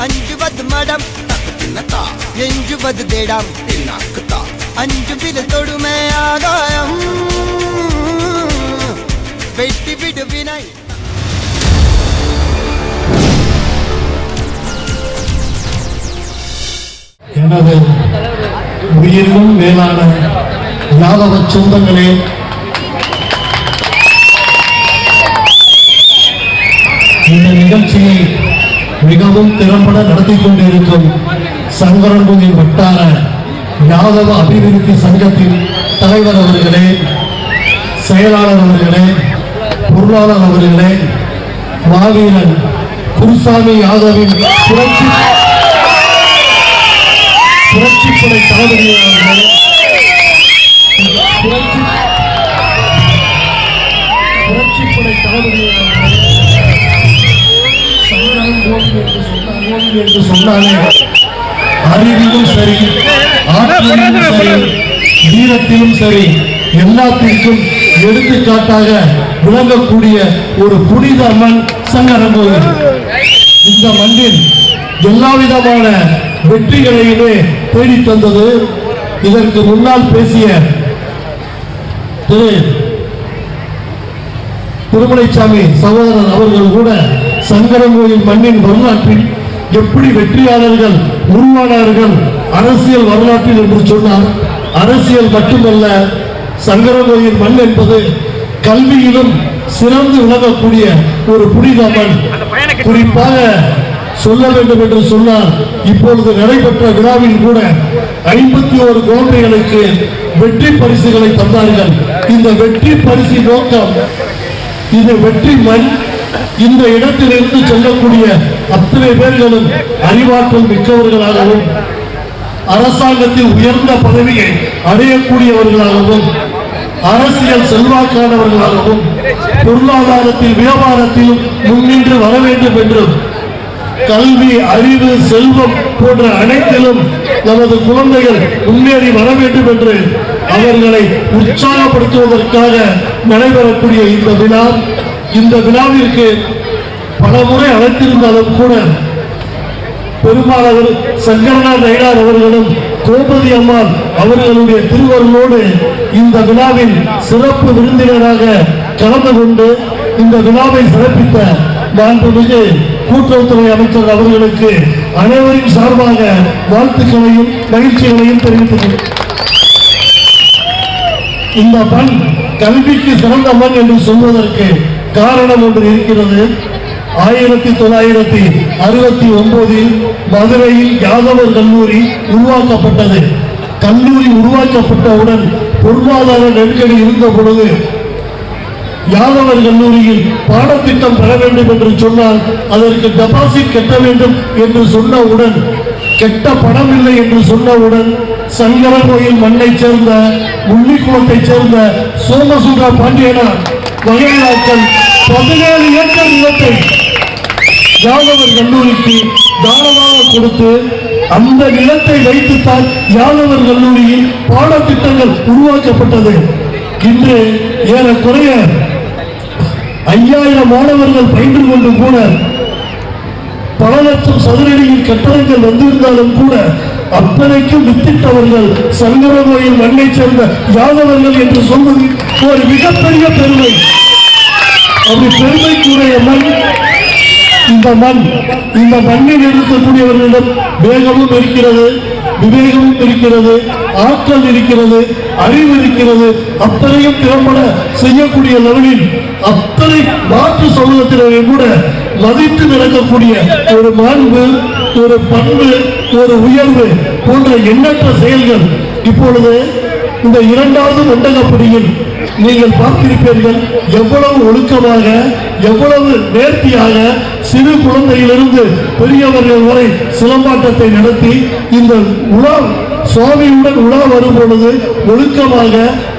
അഞ്ചുപത് മടം. എഞ്ചുപത് തേടാം. അഞ്ചു വില തൊടുമേ ആകായം. വെട്ടിവിടുവിനായി எனது உயிரிலும் மேலான ஞாபக சொந்தங்களே. இந்த நிகழ்ச்சியை மிகவும் திறம்பட நடத்தி கொண்டிருக்கும் சங்கரன்குடி வட்டார யாதவ அபிவிருத்தி சங்கத்தின் தலைவர் அவர்களே செயலாளர் அவர்களே பொருளாளர் அவர்களே மாவீரன் குருசாமி யாதவின் புரட்சி புரட்சிப்படை தளபதி புரட்சிப்படை தளபதி அவர்களே. என்று சொன்ன என்று சொன்னாலே அறிவிலும் சரி ஆற்றலும் சரி வீரத்திலும் சரி எல்லாத்திற்கும் எடுத்துக்காட்டாக விளங்கக்கூடிய ஒரு புனித மண் சங்கரங்கோயில் இந்த மண்ணில் எல்லா விதமான வெற்றிகளையுமே தேடித் தந்தது இதற்கு முன்னால் பேசிய திரு திருமலைசாமி சகோதரர் அவர்கள் கூட சங்கரங்கோயில் மண்ணின் வரலாற்றில் எப்படி வெற்றியாளர்கள் உருவானார்கள் அரசியல் வரலாற்றில் என்று சொன்னார். அரசியல் மட்டுமல்ல சங்கரங்கோயில் மண் என்பது கல்வியிலும் சிறந்து விளங்கக்கூடிய ஒரு புனித மண். குறிப்பாக சொல்ல வேண்டும் என்று சொன்னார். இப்பொழுது நடைபெற்ற விழாவில் கூட ஐம்பத்தி ஒரு குழந்தைகளுக்கு வெற்றி பரிசுகளை தந்தார்கள். இந்த வெற்றி பரிசு நோக்கம் இது வெற்றி மண். இந்த இடத்திலிருந்து செல்லக்கூடிய அத்தனை பேர்களும் அறிவாற்றல் மிக்கவர்களாகவும் அரசாங்கத்தில் உயர்ந்த பதவியை அடையக்கூடியவர்களாகவும் அரசியல் செல்வாக்கானவர்களாகவும் பொருளாதாரத்தில் வியாபாரத்தில் முன்னின்று வர வேண்டும் என்றும் கல்வி அறிவு செல்வம் போன்ற அனைத்திலும் நமது குழந்தைகள் முன்னேறி வர வேண்டும் என்று அவர்களை உற்சாகப்படுத்துவதற்காக நடைபெறக்கூடிய இந்த விழா. இந்த விழாவிற்கு பல முறை அழைத்திருந்தாலும் கூட பெருமாளவர் சங்கரநாத் ஐயார் அவர்களும் கோபதி அம்மாள் அவர்களுடைய திருவருளோடு இந்த விழாவில் சிறப்பு விருந்தினராக கலந்து கொண்டு இந்த விழாவை சிறப்பித்த மாண்புமிகு கூட்டுறவுத்துறை அமைச்சர் அவர்களுக்கு அனைவரின் சார்பாக வாழ்த்துக்களையும் மகிழ்ச்சிகளையும் தெரிவித்துள்ளேன் இந்த மண் கல்விக்கு சிறந்த மண் என்று சொல்வதற்கு காரணம் ஒன்று இருக்கிறது. ஆயிரத்தி தொள்ளாயிரத்தி அறுபத்தி ஒன்பதில் மதுரையில் யாதவர் கல்லூரி உருவாக்கப்பட்டது. கல்லூரி உருவாக்கப்பட்டவுடன் பொருளாதார நெருக்கடி இருந்த பொழுது யாதவர் கல்லூரியில் பாடத்திட்டம் பெற வேண்டும் என்று சொன்னால் அதற்கு டெபாசிட் கட்ட வேண்டும் என்று சொன்னவுடன் கெட்ட படம் இல்லை என்று சொன்னவுடன் சங்கரகோயில் மண்ணைச் சேர்ந்த உள்ளிக்குளத்தை சேர்ந்த சோமசுந்தர பாண்டியனார் வகையாக்கள் பதினேழு ஏக்கர் நிலத்தை யாதவர் கல்லூரிக்கு தானமாக கொடுத்து அந்த நிலத்தை வைத்துத்தான் யாதவர் கல்லூரியில் பாடத்திட்டங்கள் உருவாக்கப்பட்டது. இன்று ஏறக்குறைய ஐயாயிரம் மாணவர்கள் பயின்று கொண்டு கூட பல லட்சம் சதுரடியில் கட்டடங்கள் வந்திருந்தாலும் கூட அத்தனைக்கும் வித்திட்டவர்கள் சங்கரகோயில் மண்ணை சேர்ந்த யாதவர்கள் என்று சொல்வது ஒரு மிகப்பெரிய பெருமை. அப்படி பெருமைக்குரிய மண் இந்த மண் இந்த மண்ணில் இருக்கக்கூடியவர்களிடம் வேகமும் இருக்கிறது விவேகமும் இருக்கிறது. ஆற்றல் இருக்கிறது அறிவு இருக்கிறது அத்தனையும் திறம்பட செய்யக்கூடிய லெவலில் அத்தனை மாற்று சமூகத்தினரை கூட மதித்து நடக்கக்கூடிய ஒரு மாண்பு ஒரு பண்பு ஒரு உயர்வு போன்ற எண்ணற்ற செயல்கள் இப்பொழுது இந்த இரண்டாவது மண்டகப்படியில் நீங்கள் பார்த்திருப்பீர்கள். எவ்வளவு ஒழுக்கமாக எவ்வளவு நேர்த்தியாக சிறு குழந்தையிலிருந்து பெரியவர்கள் வரை சிலம்பாட்டத்தை நடத்தி இந்த உலா சுவாமியுடன் உலா வரும் பொழுது ஒழுக்கமாக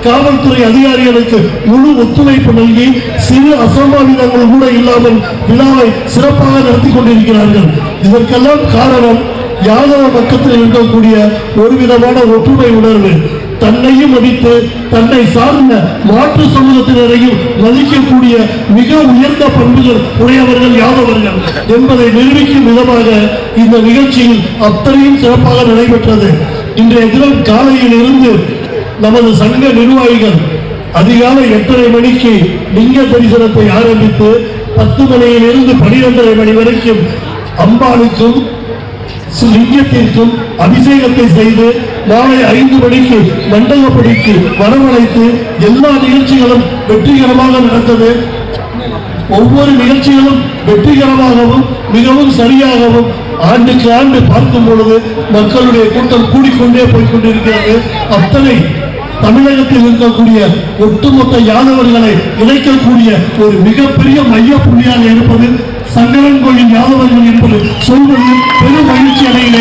காவல்துறை அதிகாரிகளுக்கு முழு ஒத்துழைப்பு நல்கி சிறு அசம்பாவிதங்கள் கூட இல்லாமல் விழாவை சிறப்பாக நடத்தி கொண்டிருக்கிறார்கள். இதற்கெல்லாம் காரணம் யாதவ பக்கத்தில் இருக்கக்கூடிய ஒரு விதமான ஒற்றுமை உணர்வு. தன்னையும் மதித்து தன்னை சார்ந்த மாற்று சமூகத்தினரையும் மதிக்கக்கூடிய மிக உயர்ந்த பண்புகள் உடையவர்கள் யாதவர்கள் என்பதை நிரூபிக்கும் விதமாக இந்த நிகழ்ச்சியில் அத்தனையும் சிறப்பாக நடைபெற்றது. இன்றைய தினம் காலையில் இருந்து நமது சங்க நிர்வாகிகள் அதிகாலை எட்டரை மணிக்கு லிங்க தரிசனத்தை ஆரம்பித்து பத்து மணியிலிருந்து பனிரெண்டரை மணி வரைக்கும் அம்பாளுக்கும் லிங்கத்திற்கும் அபிஷேகத்தை செய்து மாலை ஐந்து மணிக்கு மண்டலப்படிக்கு வரவழைத்து எல்லா நிகழ்ச்சிகளும் வெற்றிகரமாக நடந்தது. ஒவ்வொரு நிகழ்ச்சிகளும் வெற்றிகரமாகவும் மிகவும் சரியாகவும் ஆண்டுக்கு ஆண்டு பார்க்கும் பொழுது மக்களுடைய கூட்டம் கூடிக்கொண்டே போய்கொண்டிருக்கிறது அத்தனை தமிழகத்தில் இருக்கக்கூடிய ஒட்டுமொத்த யாதவர்களை இணைக்கக்கூடிய ஒரு மிகப்பெரிய மைய புள்ளியாக இருப்பது சங்கரன் கோயில் யாதவர்கள் என்பது சொல்வதில் பெரும் மகிழ்ச்சி அடையில